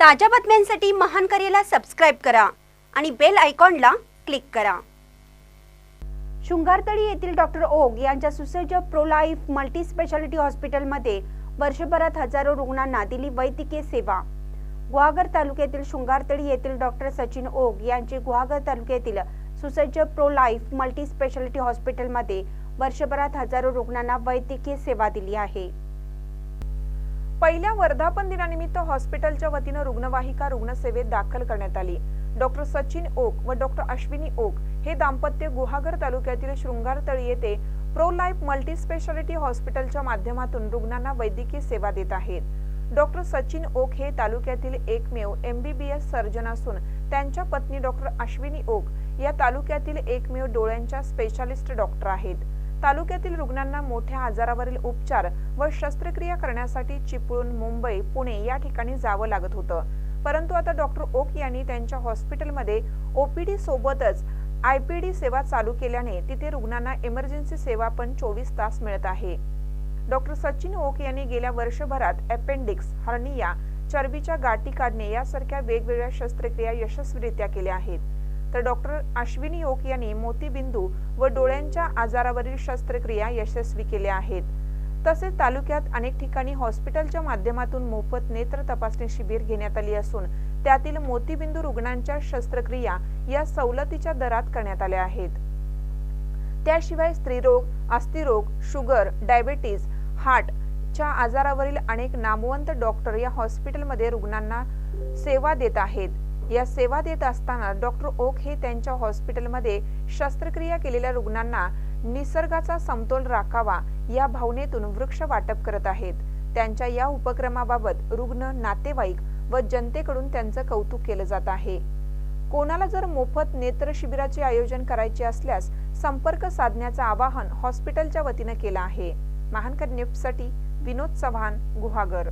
ताज्या बातम्यांसाठी महान करेला सबस्क्राईब करा आणि बेल आयकॉनला क्लिक करा. शृंगारतळी येथील डॉक्टर ओग यांच्या सुसज्ज प्रोलाईफ मल्टी स्पेशालिटी हॉस्पिटलमध्ये वर्षभरात हजारो रुग्णांना दिली वैद्यकीय सेवा. गुहागर तालुक्यातील शृंगारतळी येथील डॉक्टर सचिन ओग यांची गुहागर तालुक्यातील सुसज्ज प्रो लाईफ मल्टी स्पेशालिटी हॉस्पिटलमध्ये वर्षभरात हजारो रुग्णांना वैद्यकीय सेवा दिली आहे. पहिल्या वर्धापन दिनानिमित्त हॉस्पिटलच्या वतीनं रुग्णवाहिका रुग्णसेवेत दाखल करण्यात आली. डॉक्टर सचिन ओक व डॉक्टर अश्विनी ओक हे दाम्पत्य गुहागर तालुक्यातील शृंगारतळी येथे प्रो लाईफ मल्टी स्पेशालिटी हॉस्पिटलच्या माध्यमातून रुग्णांना वैद्यकीय सेवा देत आहेत. डॉक्टर सचिन ओक हे तालुक्यातील एकमेव एमबीबीएस सर्जन असून त्यांच्या पत्नी डॉक्टर अश्विनी ओक या तालुक्यातील एकमेव डोळ्यांच्या स्पेशालिस्ट डॉक्टर आहेत. तालुक्यातील रुग्णांना मोठ्या आजारावरील उपचार व शस्त्रक्रिया करण्यासाठी चिपळूण मुंबई पुणे या ठिकाणी जावं लागत होतं. परंतु आता डॉक्टर ओक यांनी त्यांच्या हॉस्पिटलमध्ये ओपीडी सोबतच आयपीडी सेवा चालू केल्याने तिथे रुग्णांना इमर्जन्सी सेवा पण चोवीस तास मिळत आहे. डॉक्टर सचिन ओक यांनी गेल्या वर्षभरात अपेंडिक्स हर्निया चरबीच्या गाठी काढणे यासारख्या वेगवेगळ्या शस्त्रक्रिया यशस्वीरित्या केल्या आहेत. तर डॉक्टर अश्विनी ओक यांनी मोतीबिंदू व डोळ्यांच्या आजारावरील शस्त्रक्रिया यशस्वी केल्या आहेत. तसेच तालुक्यात अनेक ठिकाणी हॉस्पिटलच्या माध्यमातून मोफत नेत्र तपासणी शिबिर घेण्यात आली असून त्यातील मोतीबिंदू रुग्णांच्या शस्त्रक्रिया या सवलतीच्या दरात करण्यात आल्या आहेत. त्याशिवाय स्त्रीरोग अस्थिरोग शुगर डायबेटीस हार्ट च्या आजारावरील अनेक नामवंत डॉक्टर या हॉस्पिटलमध्ये रुग्णांना सेवा देत आहेत. या सेवा देत असताना डॉक्टर ओक हे त्यांच्या हॉस्पिटलमध्ये शस्त्रक्रिया केलेल्या रुग्णांना निसर्गाचा समतोल राखावा या भावनेतून वृक्ष वाटप करत आहेत. त्यांच्या या उपक्रमाबाबत रुग्ण नातेवाईक व जनतेकडून त्यांचं कौतुक केलं जात आहे. कोणाला जर मोफत नेत्र शिबिराचे आयोजन करायचे असल्यास संपर्क साधण्याचं आवाहन हॉस्पिटलच्या वतीनं केलं आहे. महानकर न्यूजसाठी विनोद चव्हाण गुहागर.